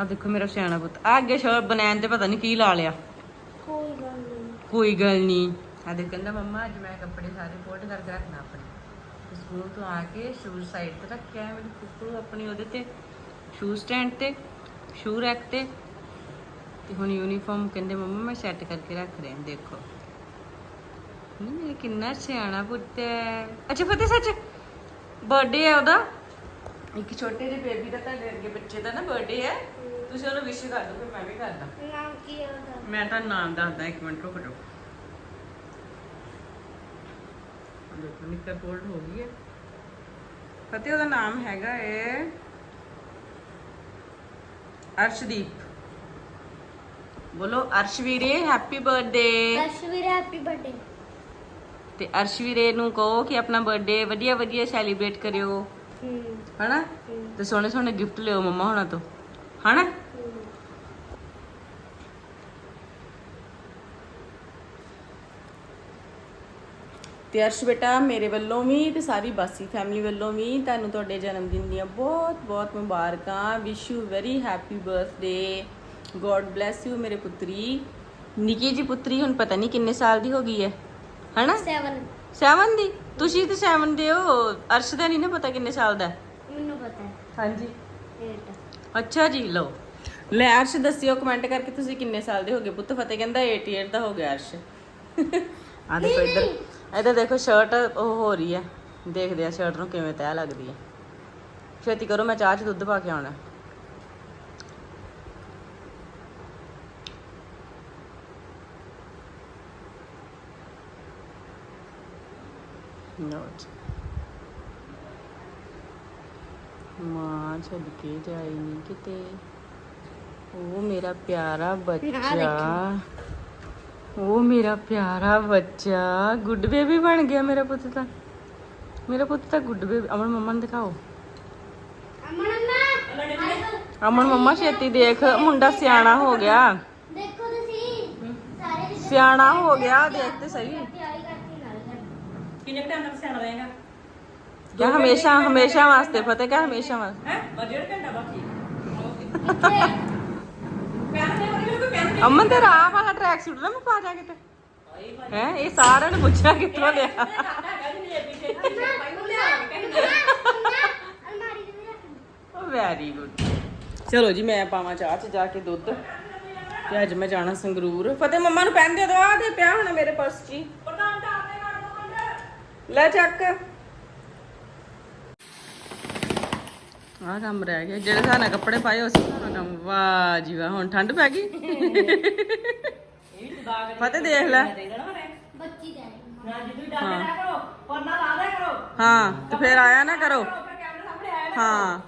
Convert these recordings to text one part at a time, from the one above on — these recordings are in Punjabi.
ਆ ਦੇਖੋ ਮੇਰਾ ਸਿਆਣਾ ਪੁੱਤ। ਆ ਅੱਗੇ ਸ਼ਰਟ ਬਨੈਣ ਤੇ ਪਤਾ ਨਹੀਂ ਕੀ ਲਾ ਲਿਆ। ਕੋਈ ਗੱਲ ਨਹੀਂ ਕੋਈ ਗੱਲ ਨਹੀਂ ਆ ਦੇਖ ਕਹਿੰਦਾ ਮੰਮਾ ਅੱਜ ਮੈਂ ਕੱਪੜੇ ਸਾਰੇ ਫੋਲਡ ਕਰਕੇ ਰੱਖਣਾ ਆਪਣੇ। ਸਕੂਲ ਤੋਂ ਆ ਕੇ ਸ਼ੂਜ਼ ਸਾਈਡ ਤੇ ਰੱਖਿਆ ਹੈ ਮੇਰੀ ਕੁੱਕੂ ਆਪਣੀ ਉਹਦੇ ਤੇ ਸ਼ੂ ਸਟੈਂਡ ਤੇ ਸ਼ੂ ਰੈਕ ਤੇ। ਤੇ ਹੁਣ ਯੂਨੀਫਾਰਮ ਕਹਿੰਦੇ ਮੰਮਾ ਮੈਂ ਸੈੱਟ ਕਰਕੇ ਰੱਖ ਰਿਹਾ ਦੇਖੋ। ਨਹੀਂ ਮੇਰੇ ਕਿੰਨਾ ਸਿਆਣਾ ਪੁੱਤ ਹੈ। ਅੱਛਾ ਫਤਿਹ ਸੱਚ ਬਰਥਡੇ ਹੈ ਉਹਦਾ। ਇੱਕ ਛੋਟੇ ਜਿਹੇ ਬੇਬੀ ਦਾ ਤੁਹਾਡੇ ਅੱਗੇ ਬੱਚੇ ਦਾ ਨਾ ਬਰਥਡੇ ਹੈ। ਤੁਸੀਂ ਉਹਨੂੰ ਵਿਸ਼ ਕਰ ਦਿਓ ਫਿਰ ਮੈਂ ਵੀ ਕਰਦਾ। ਨਾਮ ਕੀ ਹੈ ਉਹਦਾ? ਮੈਂ ਤਾਂ ਨਾਮ ਦੱਸਦਾ ਇੱਕ ਮਿੰਟ ਰੁਕ ਜਾਓ। ਦੇਖੋ ਨਿੱਕਰ ਫੋਲਡ ਹੋ ਗਈ ਹੈ। ਫਤਿਹ ਉਹਦਾ ਨਾਮ ਹੈਗਾ ਏ ਅਰਸ਼ਦੀਪ। ਬੋਲੋ ਅਰਸ਼ਵੀਰੇ happy birthday Ashveer happy birthday ਤੇ ਅਰਸ਼ਵੀਰੇ ਨੂੰ ਕਹੋ ਕਿ ਆਪਣਾ ਬਰਥਡੇ ਵਧੀਆ ਵਧੀਆ ਸੈਲੀਬ੍ਰੇਟ ਕਰਿਓ ਹਨਾ? ਤੇ ਸੋਹਣੇ ਸੋਹਣੇ ਗਿਫਟ ਲਿਓ ਮੰਮਾ ਹੋਣਾ ਤੋਂ। ਹਨਾ। ਤੇ ਅਰਸ਼ ਬੇਟਾ ਮੇਰੇ ਵੱਲੋਂ ਵੀ ਤੇ ਸਾਰੀ ਬਾਸੀ ਫੈਮਿਲੀ ਵੱਲੋਂ ਵੀ ਤੁਹਾਨੂੰ ਤੁਹਾਡੇ ਜਨਮ ਦਿਨ ਦੀਆਂ ਬਹੁਤ ਬਹੁਤ ਮੁਬਾਰਕਾਂ। Wish you very happy birthday God bless you ਮੇਰੇ ਪੁੱਤਰੀ। ਨਿੱਕੀ ਜੀ ਪੁੱਤਰੀ ਹੁਣ ਪਤਾ ਨਹੀਂ ਕਿੰਨੇ ਸਾਲ ਦੀ ਹੋ ਗਈ ਹੈ। ਹਨਾ? Seven, 7 ਦੀ? ਤੁਸੀਂ ਤੇ 7 ਦੇ ਹੋ। ਅਰਸ਼ ਦਾ ਨਹੀਂ ਨਾ ਪਤਾ ਕਿੰਨੇ ਸਾਲ ਦਾ ਮੈਨੂੰ ਪਤਾ ਹੈ। ਹਾਂਜੀ। ਅੱਛਾ ਜੀ ਲਓ। ਲੈ ਅਰਸ਼ ਦੱਸਿਓ ਕਮੈਂਟ ਕਰਕੇ ਤੁਸੀਂ ਕਿੰਨੇ ਸਾਲ ਦੇ ਹੋਗੇ ਪੁੱਤ ਫਤਿਹ ਕਹਿੰਦਾ 88 ਦਾ ਹੋ ਗਿਆ ਅਰਸ਼। ਆ ਦੇਖੋ ਇੱਧਰ। ਇੱਧਰ ਦੇਖੋ ਸ਼ਰਟ ਉਹ ਹੋ ਰਹੀ ਹੈ। ਦੇਖਦੇ ਆ ਸ਼ਰਟ ਨੂੰ ਕਿਵੇਂ ਤੈਅ ਲੱਗਦੀ ਹੈ। ਛੇਤੀ ਕਰੋ ਮੈਂ ਚਾਹ 'ਚ ਦੁੱਧ ਪਾ ਕੇ ਆਉਣਾ। ਨੋਟ। ਮਾਂ ਛੱਡ ਕੇ ਜਾਈ ਨਹੀਂ ਕਿਤੇ ਉਹ ਮੇਰਾ ਪਿਆਰਾ ਬੱਚਾ ਉਹ ਮੇਰਾ ਪਿਆਰਾ ਬੱਚਾ ਗੁੱਡ ਬੇਬੀ ਬਣ ਗਿਆ ਮੇਰਾ ਪੁੱਤ ਤਾਂ ਮੇਰਾ ਪੁੱਤ ਤਾਂ ਗੁੱਡ ਬੇਬੀ ਅਮਨ ਮੰਮਾ ਨੂੰ ਦਿਖਾਓ ਅਮਨ ਅੰਮਾ ਅਮਨ ਮੰਮਾ ਛੇਤੀ ਦੇਖ ਮੁੰਡਾ ਸਿਆਣਾ ਹੋ ਗਿਆ ਦੇਖੋ ਤੁਸੀਂ ਸਾਰੇ ਰਿਸ਼ਤੇ ਸਿਆਣਾ ਹੋ ਗਿਆ ਦੇਖ ਤੇ ਸਹੀ ਤਿਆਰੀ ਕਰਕੇ ਨਾਲ ਕਰ ਕਿੰਨੇ ਟਾਈਮ ਤੱਕ ਸਿਆਣਾ ਰਹੇਗਾ ਕਿਆ ਹਮੇਸ਼ਾ ਹਮੇਸ਼ਾ ਵਾਸਤੇ ਫਤਿਹ ਕਿਆ ਹਮੇਸ਼ਾ ਵਾਸਤੇ? ਹੈ? ਡੇਢ ਘੰਟਾ ਬਾਕੀ ਪੈਨ ਦੇ ਵਰਗੇ ਕੋਈ ਪੈਨ ਅਮਨ ਤੇ ਰਾਹ ਵਾਲਾ ਟਰੈਕ ਸੂਟ ਨਾ ਮੈਂ ਪਾ ਜਾ ਕਿਤੇ ਹੈ? ਇਹ ਸਾਰਿਆਂ ਨੇ ਪੁੱਛਿਆ ਕਿੱਥੋਂ ਲਿਆ। ਦੇ ਵੈਰੀ ਗੁੱਡ ਚਲੋ ਜੀ ਮੈਂ ਪਾਵਾਂ ਚਾਹ ਚ ਜਾ ਕੇ ਦੁੱਧ। ਤੇ ਅੱਜ ਮੈਂ ਜਾਣਾ ਸੰਗਰੂਰ। ਫਤਿਹ ਮੰਮਾ ਨੂੰ ਪੈਨ ਦੇ ਦੋ ਆ ਤੇ ਪਿਆ ਹੋਣਾ ਮੇਰੇ ਪਰਸ 'ਚ ਦੇ ਦੋ ਲੈ ਚੱਕ। ਆਹ ਕੰਮ ਰਹਿ ਗਿਆ। ਜਿਹੜੇ ਸਾਨਾ ਕੱਪੜੇ ਪਾਏ ਉਸੇ ਸਾਨਾ ਕੰਮ। ਵਾਹ ਜੀ ਵਾਹ ਹੁਣ ਠੰਡ ਪੈ ਗਈ? ਇਹ ਵੀ ਦਾਗ ਫਤਿਹ ਦੇਖ ਲੈ। ਬੱਚੀ ਦਾ ਹੈ। ਨਾ ਜਿੱਦੂ ਡਰਦੇ ਨਾ ਕਰੋ ਪਰਨਾ ਲਾ ਦਿਆ ਕਰੋ। ਹਾਂ ਤੇ ਫਿਰ ਆਇਆ ਨਾ ਕਰੋ। ਹਾਂ।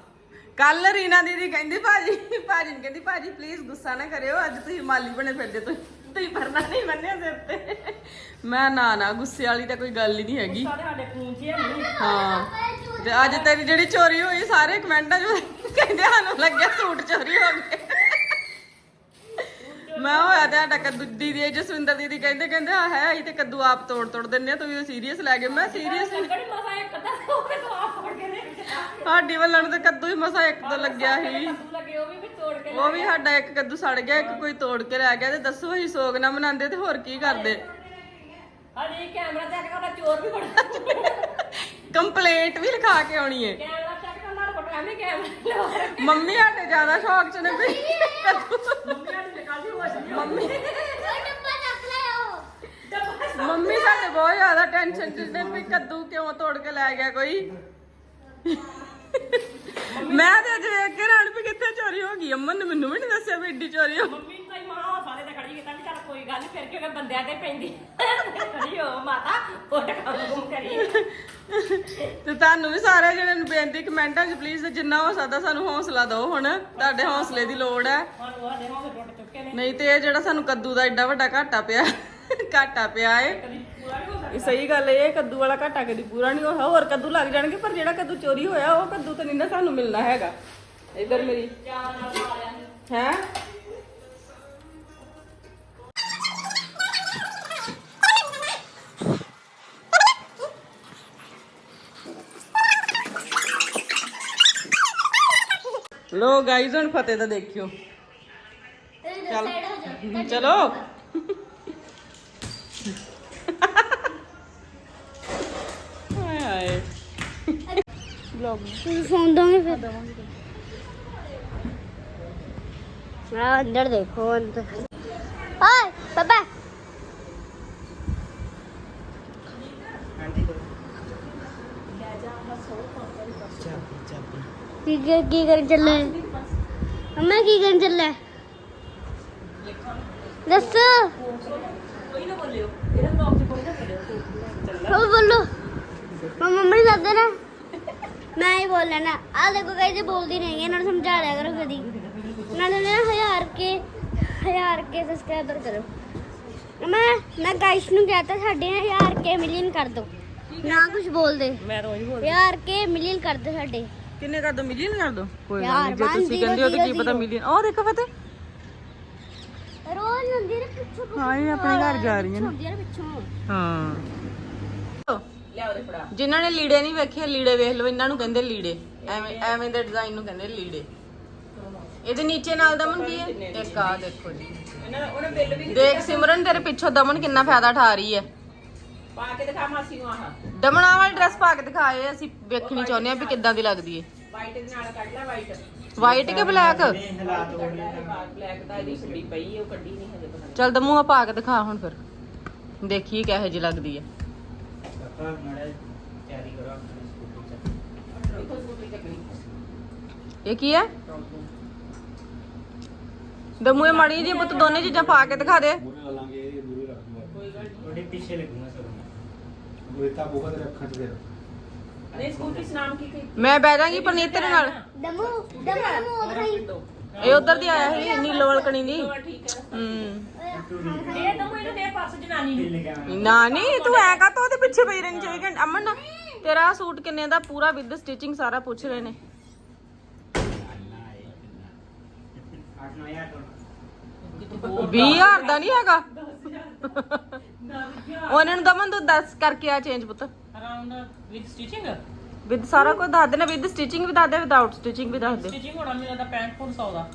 ਕੱਲ ਰੀਨਾ ਦੀਦੀ ਕਹਿੰਦੀ ਭਾਜੀ ਭਾਜੀ ਨੂੰ ਕਹਿੰਦੀ ਭਾਜੀ ਪਲੀਜ਼ ਗੁੱਸਾ ਨਾ ਕਰਿਓ। ਅੱਜ ਤੁਸੀਂ ਮਾਲੀ ਬਣੇ ਫਿਰਦੇ ਤੁਸੀਂ ਤੁਸੀਂ ਪਰਨਾ ਨਹੀਂ ਬੰਨਿਆ ਸਿਰ ਤੇ। ਮੈਂ ਨਾ ਨਾ ਗੁੱਸੇ ਵਾਲੀ ਤਾਂ ਕੋਈ ਗੱਲ ਹੀ ਨਹੀਂ ਹੈਗੀ। ਸਾਡੇ ਸਾਡੇ ਖੂਨ 'ਚ ਹੈ ਨਹੀਂ ਹਾਂ। ਤੇ ਅੱਜ ਤੇਰੀ ਜਿਹੜੀ ਚੋਰੀ ਹੋਈ ਸਾਰੇ ਕਮੈਂਟਾਂ 'ਚ ਕਹਿੰਦੇ ਸਾਨੂੰ ਲੱਗਿਆ ਸੂਟ ਚੋਰੀ ਹੋ ਗਏ। ਮੈਂ ਹੋਇਆ ਤੇ ਸਾਡਾ ਕੱਦੂ ਦੀਦੀ ਜਸਵਿੰਦਰ ਦੀਦੀ ਕਹਿੰਦੇ ਕਹਿੰਦੇ ਆ ਹੈ ਅਸੀਂ ਤੇ ਕੱਦੂ ਆਪ ਤੋੜ ਤੋੜ ਦਿੰਨੇ ਆ ਤੁਸੀਂ ਸੀਰੀਅਸ ਲੈ ਗਏ ਮੈਂ ਸੀਰੀਅਸ ਤੋਂ ਸਾਡੀ ਵੱਲਣ ਤੇ ਕੱਦੂ ਹੀ ਮਸਾ ਇੱਕ ਦੋ ਲੱਗਿਆ ਸੀ। ਉਹ ਵੀ ਵੀ ਤੋੜ ਕੇ ਉਹ ਵੀ ਸਾਡਾ ਇੱਕ ਕੱਦੂ ਸੜ ਗਿਆ ਇੱਕ ਕੋਈ ਤੋੜ ਕੇ ਲੈ ਗਿਆ ਤੇ ਦੱਸੋ ਅਸੀਂ ਸੋਗ ਨਾ ਮਨਾਉਂਦੇ ਤੇ ਹੋਰ ਕੀ ਕਰਦੇ? ਹਲੇ ਕੈਮਰਾ ਚੈੱਕ ਕਰਦਾ ਚੋਰ ਵੀ ਬੜਾ ਕੰਪਲੇਂਟ ਵੀ ਲਿਖਾ ਕੇ ਆਉਣੀ ਹੈ ਕੈਮਰਾ ਚੈੱਕ ਕਰਨ ਨਾਲ ਫੋਟੋ ਐਵੇਂ ਕੈਮਰਾ ਲਵਾ ਮੰਮੀ ਸਾਡੇ ਜ਼ਿਆਦਾ ਸ਼ੌਕ ਚ ਨੇ ਵੀ। ਮੰਮੀ ਆਡੀ ਨਿਕਾਲ ਦੀ ਹੋਸ਼ ਨਹੀਂ ਮੰਮੀ। ਉਹ। ਮੰਮੀ ਸਾਡੇ ਬਹੁਤ ਜ਼ਿਆਦਾ ਟੈਨਸ਼ਨ ਚ ਨੇ ਵੀ ਕੱਦੂ ਕਿਉਂ ਤੋੜ ਕੇ ਲੈ ਗਿਆ ਕੋਈ। ਮੈਂ ਤੇ ਅਜੇ ਵੇਖ ਕੇ ਰਾਣ ਵੀ ਕਿੱਥੇ ਚੋਰੀ ਹੋ ਗਈ। ਅਮਨ ਨੇ ਮੈਨੂੰ ਵੀ ਨਹੀਂ ਦੱਸਿਆ ਵੀ ਏਡੀ ਚੋਰੀ ਹੋ ਮੰਮੀ ਤਾਂ ਹੀ ਮਾਂ ਸਾਰੇ ਤੇ ਖੜੀ ਕੀਤਾ ਵੀ ਚੱਲ ਕੋਈ ਗੱਲ ਫਿਰ ਕਿਉਂਕਿ ਬੰਦਿਆਂ ਤੇ ਪੈਂਦੀ। ਖੜੀ ਹੋ ਮਾਤਾ ਫੋਟੋ ਕੰਮ ਕੁਮ ਕਰੀ ਤੇ ਤੁਹਾਨੂੰ ਵੀ ਸਾਰੇ ਜਣਿਆਂ ਨੂੰ ਬੇਨਤੀ ਕਮੈਂਟਾਂ 'ਚ ਪਲੀਜ਼ ਜਿੰਨਾ ਹੋ ਸਕਦਾ ਸਾਨੂੰ ਹੌਸਲਾ ਦਿਓ ਹੁਣ, ਤੁਹਾਡੇ ਹੌਸਲੇ ਦੀ ਲੋੜ ਹੈ। ਹੁਣ ਉਹ ਦੇ ਟੁੱਟ ਚੁੱਕੇ ਨੇ ਨਹੀਂ ਤੇ ਇਹ ਜਿਹੜਾ ਸਾਨੂੰ ਕੱਦੂ ਦਾ ਐਡਾ ਵੱਡਾ ਘਾਟਾ ਪਿਆ ਘਾਟਾ ਪਿਆ ਏ। ਇਹ ਸਹੀ ਗੱਲ ਏ, ਇਹ ਕੱਦੂ ਵਾਲਾ ਘਾਟਾ ਕਦੀ ਪੂਰਾ ਨਹੀਂ ਹੋਇਆ, ਹੋਰ ਕੱਦੂ ਲੱਗ ਜਾਣਗੇ, ਪਰ ਜਿਹੜਾ ਕੱਦੂ ਚੋਰੀ ਹੋਇਆ, ਉਹ ਕੱਦੂ ਤਾਂ ਨਹੀਂ ਨਾ ਸਾਨੂੰ ਮਿਲਣਾ ਹੈਗਾ। ਇਧਰ ਮੇਰੀ। ਚਾਰ ਹੈ? ਲੋ ਗਾਈਜ਼ ਹੁਣ ਫਤਿਹ ਦਾ ਦੇਖਿਓ। ਚੱਲ। ਚਲੋ। ਹਾਏ ਹਾਏ। ਤੁਸੀਂ ਫੋਨ ਦੋਗੇ ਫਿਰ? ਆ ਅੰਦਰ ਦੇਖੋ ਅੰਦਰ ਕੀ ਕੀ ਕਰਨ ਚੱਲੇ? ਅੰਮਾ ਕੀ ਕਰਨ ਚੱਲੇ? ਦੱਸ। ਕੋਈ ਨਾ ਬੋਲਿਓ ਇਹਦਾ ਬਲੌਗ ਚ ਕੋਈ ਨਾ। ਬੋਲਿਓ ਬੋਲੋ ਮੰਮਾ ਨਾ ਮੈਂ ਹੀ ਬੋਲਣਾ ਨਾ ਆ ਦੇਖੋ ਕਹੀ ਤੇ ਬੋਲਦੀ ਨਹੀਂ ਇਹਨਾਂ ਨੂੰ ਸਮਝਾ ਦਿਆ ਕਰੋ ਕਦੀ। ਨਾਲੇ ਨਾ ਹਜ਼ਾਰ ਕੇ ਹਜ਼ਾਰ ਕੇ ਸਬਸਕ੍ਰਾਈਬਰ ਕਰੋ। ਮੈਂ ਮੈਂ ਗਾਇਸ ਨੂੰ ਕਹਤਾ ਸਾਡੇ ਨਾ ਹਜ਼ਾਰ ਕੇ ਮਿਲੀਅਨ ਕਰ ਦੋ। ਨਾ ਕੁਝ ਬੋਲਦੇ। ਮੈਂ ਰੋਜ਼ ਬੋਲ ਹਜ਼ਾਰ ਕੇ ਮਿਲੀਅਨ ਕਰ ਦੋ ਸਾਡੇ। ਕਿੰਨੇ ਕਰ ਦੋ? ਮਿਲੀਅਨ ਕਰ ਦੋ? ਕੋਈ ਗੱਲ ਨਹੀਂ ਜੇ ਤੁਸੀਂ ਕਹਿੰਦੇ ਹੋ ਤਾਂ ਕੀ ਪਤਾ। ਮਿਲੀਅਨ ਉਹ ਦੇਖੋ ਫਤਿਹ। ਰੋਜ਼ ਨੰਦੀ ਦੇ ਪਿੱਛੋਂ ਹਾਂ, ਇਹ ਆਪਣੇ ਘਰ ਜਾ ਰਹੀਆਂ ਨੇ। ਛੋੜਦੀ ਆ ਪਿੱਛੋਂ। ਹਾਂ। ਲਿਆਓ ਦੇ ਫੜਾ। ਜਿਨ੍ਹਾਂ ਨੇ ਲੀੜੇ ਨਹੀਂ ਵੇਖੇ ਲੀੜੇ ਵੇਖ ਲਓ ਇਹਨਾਂ ਨੂੰ ਕਹਿੰਦੇ ਲੀੜੇ। ਐਵੇਂ ਐਵੇਂ ਦੇ ਡਿਜ਼ਾਈਨ ਨੂੰ ਕਹਿੰਦੇ ਲੀੜੇ। ਇਹਦੇ ਨੀਚੇ ਨਾਲ ਦਮਨ ਕੀ ਹੈ? ਇੱਕ ਆ ਦੇਖੋ ਜੀ। ਇਹਨਾਂ ਦਾ ਉਹਨੇ ਬਿੱਲ ਵੀ ਦੇਖ ਸਿਮਰਨ ਤੇਰੇ ਪਿੱਛੋਂ ਦਮਨ ਕਿੰਨਾ ਫਾਇਦਾ ਠਾ ਰਹੀ ਹੈ। ਪਾ ਕੇ ਦਿਖਾ ਮਾਸੀ ਨੂੰ ਆਹ। ਦਮਨਾ ਵਾਲੀ ਡਰੈਸ ਪਾ ਕੇ ਦਿਖਾਏ ਅਸੀਂ ਵੇਖਣੀ ਚਾਹੁੰਦੇ ਆ ਵੀ ਕਿੱਦਾਂ ਦੀ ਲੱਗਦੀ ਹੈ। ਵਾਈਟ ਦੇ ਨਾਲ ਕੱਢ ਲੈ ਵਾਈਟ ਵਾਈਟ ਕਿ ਬਲੈਕ ਬਲੈਕ ਦਾ ਇਹਦੀ ਸੁੜੀ ਪਈ ਉਹ ਕੱਢੀ ਨਹੀਂ ਹਜੇ ਪਤਾ ਚੱਲ ਦਮੂ ਆ ਪਾ ਕੇ ਦਿਖਾ ਹੁਣ ਫਿਰ। ਦੇਖੀਏ ਕਿਹੋ ਜਿਹੀ ਲੱਗਦੀ ਹੈ। ਇਹ ਕੀ ਹੈ? ਦਮੂ ਇਹ ਮਾੜੀ ਜੀ ਪੁੱਤ ਦੋਨੇ ਚੀਜ਼ਾਂ ਪਾ ਕੇ ਦਿਖਾ ਦੇ। ਤੁਹਾਡੇ ਪਿੱਛੇ ਲੱਗੂਗਾ। ਤਾਂ ਬਹੁਤ ਰੱਖਾਂ ਚ ਸਕੂਟੀ ਨਾਮ ਕੀ ਕੀ ਮੈਂ ਬਹਿ ਜਾਗੀ ਪਰਨੀਤ ਤੇਰੇ ਨਾਲ। ਦਮੂ ਦਮੂ ਇਹ ਉਧਰ ਦੀ ਆਇਆ ਸੀ ਨੀਲੋ ਵਲਕਣੀ ਦੀ। ਠੀਕ ਹੈ। ਹੂੰ। ਇਹ ਤਾਂ ਇਹਨੂੰ ਦੇ ਪਾਸ ਜਨਾਨੀ ਨੂੰ। ਨਾ ਨਹੀਂ ਤੂੰ ਐ ਕਾ ਤੋ ਉਹਦੇ ਪਿੱਛੇ ਪਈ ਰਹਿਣੀ ਚਾਹੀਦੀ ਘੰਟਾ ਅਮਨ ਨਾ ਤੇਰਾ ਸੂਟ ਕਿੰਨੇ ਦਾ? ਪੂਰਾ ਵਿਦ ਸਟਿਚਿੰਗ ਸਾਰਾ ਪੁੱਛ ਰਹੇ ਨੇ। 20000 ਦਾ ਨਹੀਂ ਹੈਗਾ? ਉਹਨਾਂ ਨੂੰ ਦਮਨ ਤੂੰ ਦੱਸ ਕਰਕੇ ਆ ਚੇਂਜ ਪੁੱਤ। ਅਰਾਊਂਡ ਵਿਦ ਸਟਿਚਿੰਗ ਵਿਦ ਸਾਰਾ ਕੁਝ ਦੱਸ ਦੇਣਾ ਵਿਦ ਸਟਿਚਿੰਗ ਵੀ ਦੱਸ ਦੇ ਵਿਦਆਊਟ ਸਟਿਚਿੰਗ ਵੀ ਦੱਸ ਦੇ। ਸਟਿਚਿੰਗ ਹੋਣਾ ਮੈਨੂੰ ਤਾਂ 65 ਫੁੱਟ 100 ਦਾ।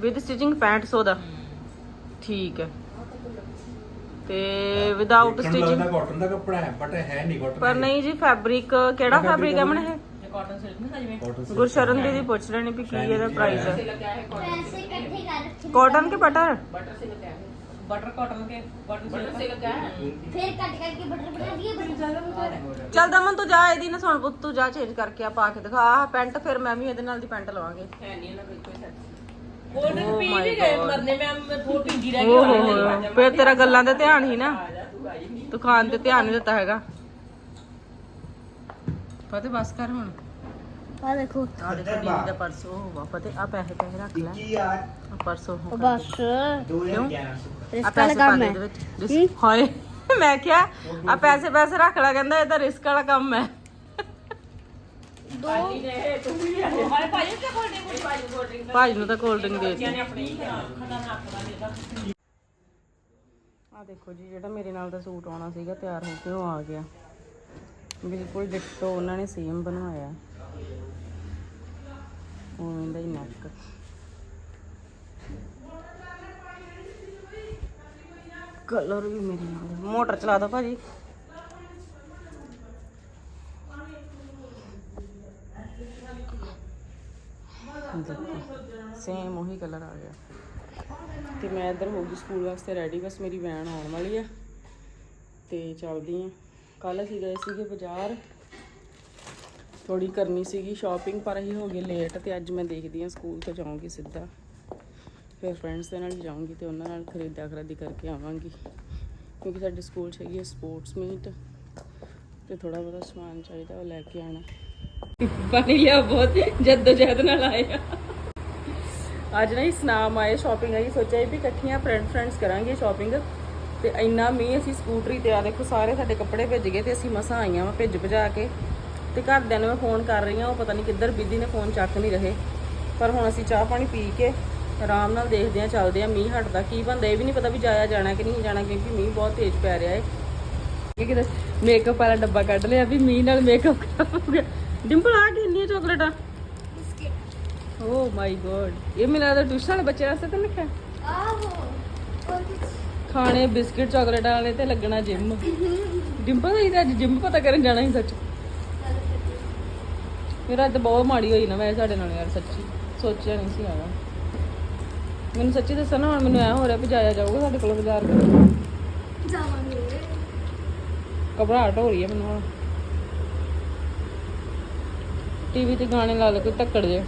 ਵਿਦ ਸਟਿਚਿੰਗ 6500 ਦਾ। ਠੀਕ ਹੈ। ਤੇ ਵਿਦਆਊਟ ਸਟਿਚਿੰਗ ਕਾਟਨ ਦਾ ਕੱਪੜਾ ਹੈ ਬਟ ਹੈ ਨਹੀਂ ਕਾਟਨ ਪਰ ਨਹੀਂ ਜੀ ਫੈਬਰਿਕ ਕਿਹੜਾ ਫੈਬਰਿਕ ਹੈ ਮਨ ਇਹ? ਕਾਟਨ ਸਿਲਕ ਨਾ ਜਿਵੇਂ ਕਾਟਨ ਗੁਰਸ਼ਰਨ ਦੀਦੀ ਪੁੱਛ ਰਹੇ ਨੇ ਵੀ ਕੀ ਇਹਦਾ ਪ੍ਰਾਈਸ ਹੈ। ਲੱਗਿਆ ਹੈ। ਪੈਸੇ ਇਕੱਠੇ ਕਰ ਰੱਖੇ ਕਾਟਨ ਕੇ ਬਟਰ ਬਟਰ ਸੇ ਲੱਗਿਆ ਹੈ। ਬਟਰ ਕਾਟਨ ਕੇ ਬਟਰ ਸੇ ਲੱਗਿਆ ਹੈ। ਫਿਰ ਕੱਟ ਕਰਕੇ ਬਟਰ ਬਣਾ ਦਈਏ ਬਟਰ ਚੱਲ ਦਮਨ ਤੂੰ ਜਾ ਇਹਦੀ ਨਾ ਸੁਣ ਪੁੱਤ ਤੂੰ ਜਾ ਚੇਂਜ ਕਰਕੇ ਆ ਪਾ ਕੇ ਦਿਖਾ। ਆਹ ਪੈਂਟ ਫਿਰ ਮੈਂ ਵੀ ਇਹਦੇ ਨਾਲ ਦੀ ਪੈਂਟ ਲਵਾਂਗੇ। ਹੈ ਨਹੀਂ ਇਹਨਾਂ ਕੋਈ ਸੈਟ ਕੋਲਡ Oh ਪੀ ਵੀ ਗਏ. ਮਰਨੇ ਮੈਂ ਥੋੜੀ ਪਿੰਗੀ ਰਹਿ ਗਈ। ਵਾਲੀ ਹੋ ਫਿਰ ਤੇਰਾ ਗੱਲਾਂ ਤੇ ਧਿਆਨ ਹੀ ਨਾ। ਤੂੰ ਖਾਣ ਤੇ ਧਿਆਨ ਨਹੀਂ ਦਿੱਤਾ ਹੈਗਾ। ਫਤਿਹ ਬਸ ਕਰ ਹੁਣ। ਆ ਦੇਖੋ। ਆ ਦੇਖੋ ਦੀਦੀ ਦਾ ਪਰਸ ਉਹ ਵਾ ਫਤਿਹ ਆ ਪੈਸੇ ਪੈਸੇ ਰੱਖ ਲੈ। ਕੀ ਯਾਰ ਆ ਪਰਸ ਉਹ ਬਸ। 2011 ਆ ਪੈਸੇ ਪਾ ਦੇ ਇਹਦੇ ਵਿੱਚ। ਹਾਏ ਮੈਂ ਕਿਹਾ ਆ ਪੈਸੇ ਪੈਸੇ ਰੱਖ ਲੈ ਕਹਿੰਦਾ ਇਹ ਤਾਂ ਰਿਸਕ ਵਾਲਾ ਕੰਮ ਹੈ। ਭਾਜੀ ਨੂੰ ਤਾਂ ਕੋਲਡ ਡਰਿੰਕ ਦੇ। ਦਿੱਤੀ। ਆ ਦੇਖੋ ਜੀ ਜਿਹੜਾ ਮੇਰੇ ਨਾਲ ਦਾ ਸੂਟ ਆਉਣਾ ਸੀਗਾ ਤਿਆਰ ਹੋ ਕੇ ਉਹ ਆ ਗਿਆ। ਬਿਲਕੁਲ ਡਿਟੋ ਉਹਨਾਂ ਨੇ ਸੇਮ ਬਣਵਾਇਆ। ਉਹ ਇਹਦਾ ਹੀ ਨੈਕ ਕਲਰ ਵੀ ਮੇਰੇ ਨਾਲ। ਮੋਟਰ ਚਲਾ ਦੋ ਭਾਜੀ। ਸੇਮ ਉਹੀ ਕਲਰ ਆ ਗਿਆ। ਤੇ ਮੈਂ ਇੱਧਰ ਹੋ ਗਈ ਸਕੂਲ ਵਾਸਤੇ ਰੈਡੀ ਬਸ ਮੇਰੀ ਵੈਨ ਆਉਣ ਵਾਲੀ ਆ। ਤੇ ਚੱਲਦੀ ਆ। ਕੱਲ ਅਸੀਂ ਗਏ ਸੀਗੇ ਬਾਜ਼ਾਰ। ਥੋੜੀ ਕਰਨੀ ਸੀਗੀ ਸ਼ਾਪਿੰਗ ਪਰ ਅਸੀਂ ਹੋ ਗਏ ਲੇਟ ਤੇ ਅੱਜ ਮੈਂ ਦੇਖਦੀ ਹਾਂ ਸਕੂਲ ਤੋਂ ਜਾਊਂਗੀ ਸਿੱਧਾ। ਫਿਰ ਫਰੈਂਡਸ ਦੇ ਨਾਲ ਜਾਊਂਗੀ ਤੇ ਉਹਨਾਂ ਨਾਲ ਖਰੀਦਾ ਖਰੀਦੀ ਕਰਕੇ ਆਵਾਂਗੀ। ਕਿਉਂਕਿ ਸਾਡੇ ਸਕੂਲ 'ਚ ਹੈਗੀ ਹੈ ਸਪੋਰਟਸ ਮੀਟ ਤੇ ਥੋੜਾ ਬਹੁਤਾ ਸਮਾਨ ਚਾਹੀਦਾ ਉਹ ਲੈ ਕੇ ਆਣਾ ਪਾਣੀ ਲਿਆ ਬਹੁਤ ਜੱਦੋ ਜਹਿਦ ਨਾਲ ਆਇਆ। ਅੱਜ ਨਾ ਇਸ ਨਾਮ ਆਏ ਸ਼ਾਪਿੰਗ ਆਈ ਸੋਚਿਆ ਵੀ ਇਕੱਠੀਆਂ ਫਰੈਂਡ ਫਰੈਂਡਸ ਕਰਾਂਗੇ ਸ਼ਾਪਿੰਗ ਤੇ ਇੰਨਾ ਮੀਂਹ ਅਸੀਂ ਸਕੂਟਰੀ ਤੇ ਆ ਦੇਖੋ ਸਾਰੇ ਸਾਡੇ ਕੱਪੜੇ ਭਿੱਜ ਗਏ ਤੇ ਅਸੀਂ ਮਸਾਂ ਆਈਆਂ ਵਾ ਭਿੱਜ ਭਜਾ ਕੇ। ਤੇ ਘਰਦਿਆਂ ਨੂੰ ਮੈਂ ਫੋਨ ਕਰ ਰਹੀ ਹਾਂ ਉਹ ਪਤਾ ਨਹੀਂ ਕਿੱਧਰ ਬਿਜ਼ੀ ਨੇ ਫੋਨ ਚੱਕ ਨਹੀਂ ਰਹੇ। ਪਰ ਹੁਣ ਅਸੀਂ ਚਾਹ ਪਾਣੀ ਪੀ ਕੇ ਆਰਾਮ ਨਾਲ ਦੇਖਦੇ ਹਾਂ ਚੱਲਦੇ ਹਾਂ ਮੀਂਹ ਹਟਦਾ ਕੀ ਬੰਦਾ ਇਹ ਵੀ ਨਹੀਂ ਪਤਾ ਵੀ ਜਾਇਆ ਜਾਣਾ ਕਿ ਨਹੀਂ ਜਾਣਾ ਕਿਉਂਕਿ ਮੀਂਹ ਬਹੁਤ ਤੇਜ਼ ਪੈ ਰਿਹਾ ਹੈ ਇਹ ਕਿਤੇ ਮੇਕਅਪ ਵਾਲਾ ਡੱਬਾ ਕੱਢ ਲਿਆ ਵੀ ਮੀਂਹ ਨਾਲ ਮੇਕਅਪ ਖਰਾਬ ਹੋ ਗਿਆ। ਡਿੰਪਲ ਆ ਕੀ ਇੰਨੀਆਂ ਚਾਕਲੇਟਾਂ ਓ ਮਾਈ ਗੋਡ ਇਹ ਮੈਨੂੰ ਲੱਗਦਾ ਟਿਊਸ਼ਨ ਵਾਲੇ ਬੱਚੇ ਵਾਸਤੇ ਤਾਂ ਨਹੀਂ ਲਿਖਿਆ ਆਹੋ ਖਾਣੇ, ਬਿਸਕਿਟ, ਚਾਕਲੇਟ ਵਾਲੇ ਤੇ ਲੱਗਣਾ ਜਿਮ ਡਿੰਪਲ ਦਾ ਤਾਂ ਅੱਜ ਜਿਮ ਪਤਾ ਕਰਨ ਜਾਣਾ ਸੀ ਸੱਚ। ਮੇਰਾ ਅੱਜ ਬਹੁਤ ਮਾੜੀ ਹੋਈ ਨਾ ਮੈਂ ਸਾਡੇ ਨਾਲ ਯਾਰ ਸੱਚੀ। ਸੋਚਿਆ ਨਹੀਂ ਸੀ ਆਗਾ ਮੈਨੂੰ ਸੱਚੀ ਦੱਸਾਂ ਨਾ, ਹੁਣ ਮੈਨੂੰ ਐ ਹੋ ਰਿਹਾ ਵੀ ਜਾਇਆ ਜਾਊਗਾ ਸਾਡੇ ਕੋਲ ਬਾਜ਼ਾਰ ਕਰਨ ਜਾਵਾਂਗੇ ਘਬਰਾਹਟ ਹੋ ਰਹੀ ਹੈ ਮੈਨੂੰ ਹੁਣ। ਟੀਵੀ ਤੇ ਗਾਣੇ ਲਾ ਲੈ, ਕੋਈ ਧੱਕੜ ਜੇ।